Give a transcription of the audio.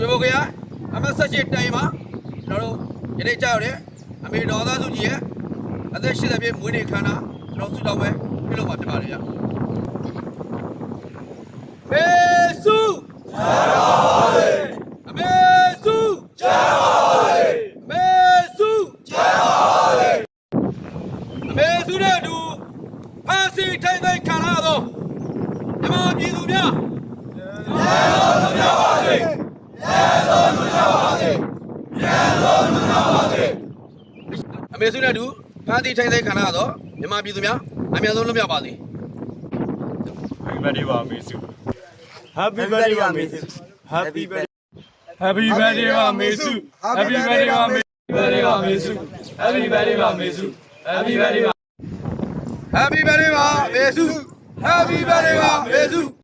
ရွှေဘုတ်ခရအမတ်ဆက်ချစ်တိုင်မှာကျွန်တော်တို့ယနေ့ကြောက်တဲ့အမေတော်သားစုကြီးရဲ့အသက်80ပြည့်မွေးနေ့ခမ်းနားကျွန်တော်ဆုတောင်းပွဲပြုလုပ်မှာဖြစ်ပါတယ်ဗျာမေစုအမေစုအမေစုအမေစုနဲ့အတူဖန်စီထိုင်ထိုင်ခံရသောဓမ္မပြည်သူများ အမေစုနဲ့အတူဖန်တီထိုင်ထိုင်ခံရသောမြန်မာပြည်သူများအများဆုံးလွတ်မြောက်ပါစေ Happy birthday ပါမေစု Happy birthday ပါမေစု Happy birthday Happy birthday ပါမေစု Happy birthday ပါမေ birthday ပါမေစု Happy birthday ပါမေစု Happy birthday ပါ Happy birthday ပါမေစု Happy birthday ပါမေစု